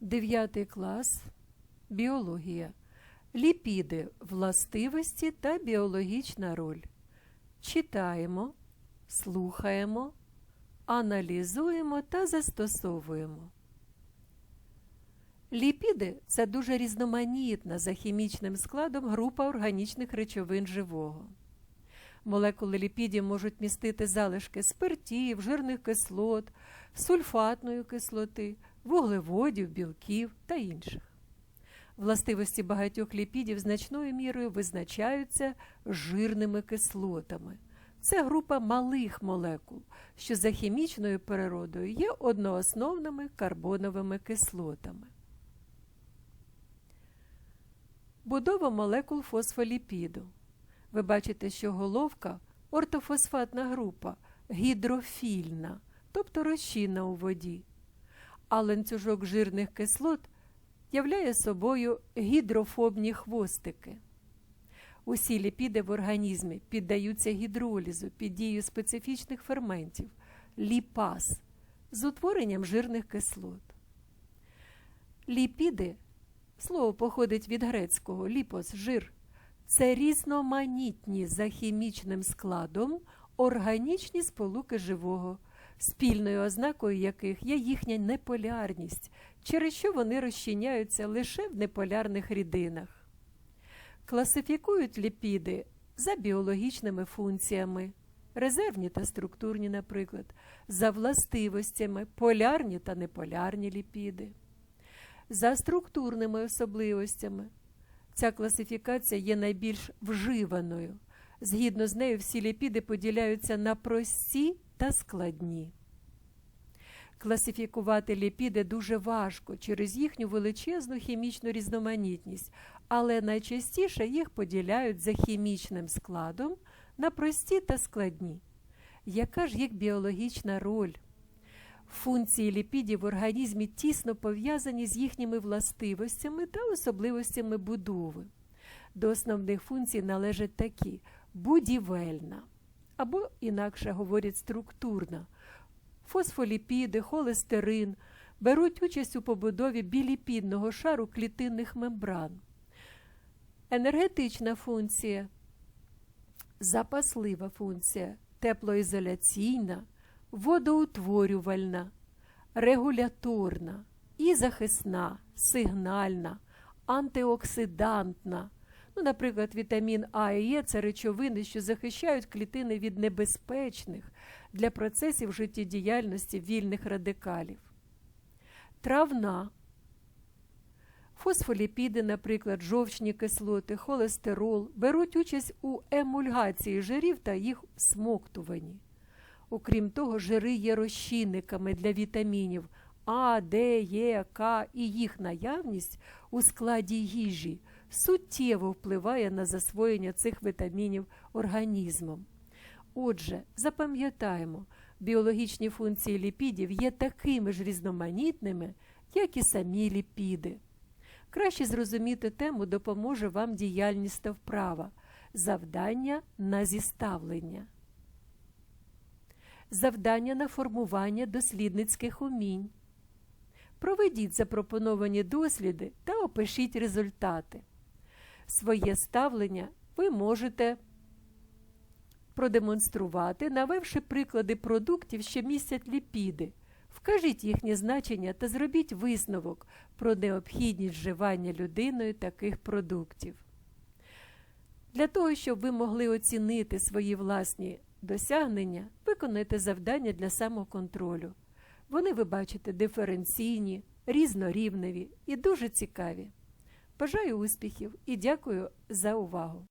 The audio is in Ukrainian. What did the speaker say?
9 клас. Біологія. Ліпіди, властивості та біологічна роль. Читаємо, слухаємо, аналізуємо та застосовуємо. Ліпіди це дуже різноманітна за хімічним складом група органічних речовин живого. Молекули ліпідів можуть містити залишки спиртів, жирних кислот, сульфатної кислоти, вуглеводів, білків та інших. Властивості багатьох ліпідів значною мірою визначаються жирними кислотами. Це група малих молекул, що за хімічною природою є одноосновними карбоновими кислотами. Будова молекул фосфоліпіду. Ви бачите, що головка ортофосфатна група гідрофільна, тобто розчинна у воді, а ланцюжок жирних кислот являє собою гідрофобні хвостики. Усі ліпіди в організмі піддаються гідролізу під дією специфічних ферментів ліпаз з утворенням жирних кислот. Ліпіди слово походить від грецького ліпос жир. Це різноманітні за хімічним складом органічні сполуки живого, спільною ознакою яких є їхня неполярність, через що вони розчиняються лише в неполярних рідинах. Класифікують ліпіди за біологічними функціями, резервні та структурні, наприклад, за властивостями, полярні та неполярні ліпіди, за структурними особливостями. Ця класифікація є найбільш вживаною. Згідно з нею, всі ліпіди поділяються на прості та складні. Класифікувати ліпіди дуже важко через їхню величезну хімічну різноманітність, але найчастіше їх поділяють за хімічним складом на прості та складні. Яка ж їх біологічна роль? Функції ліпідів в організмі тісно пов'язані з їхніми властивостями та особливостями будови. До основних функцій належать такі: будівельна, або, інакше говорять, структурна, фосфоліпіди, холестерин беруть участь у побудові біліпідного шару клітинних мембран. Енергетична функція, запаслива функція, теплоізоляційна водоутворювальна, регуляторна і захисна, сигнальна, антиоксидантна. Ну, Наприклад, вітамін А і Е це речовини, що захищають клітини від небезпечних для процесів життєдіяльності вільних радикалів. Травна. Фосфоліпіди, наприклад, жовчні кислоти, холестерол беруть участь у емульгації жирів та їх смоктуванні. Окрім того, жири є розчинниками для вітамінів А, Д, Е, К і їх наявність у складі їжі суттєво впливає на засвоєння цих вітамінів організмом. Отже, запам'ятаємо, біологічні функції ліпідів є такими ж різноманітними, як і самі ліпіди. Краще зрозуміти тему допоможе вам діяльність та вправа, завдання на зіставлення завдання на формування дослідницьких умінь. Проведіть запропоновані досліди та опишіть результати. Своє ставлення ви можете продемонструвати, навевши приклади продуктів, що містять ліпіди. Вкажіть їхнє значення та зробіть висновок про необхідність вживання людиною таких продуктів. Для того, щоб ви могли оцінити свої власні досягнення, виконуйте завдання для самоконтролю. Вони, ви бачите, диференційні, різнорівневі і дуже цікаві. Бажаю успіхів і дякую за увагу!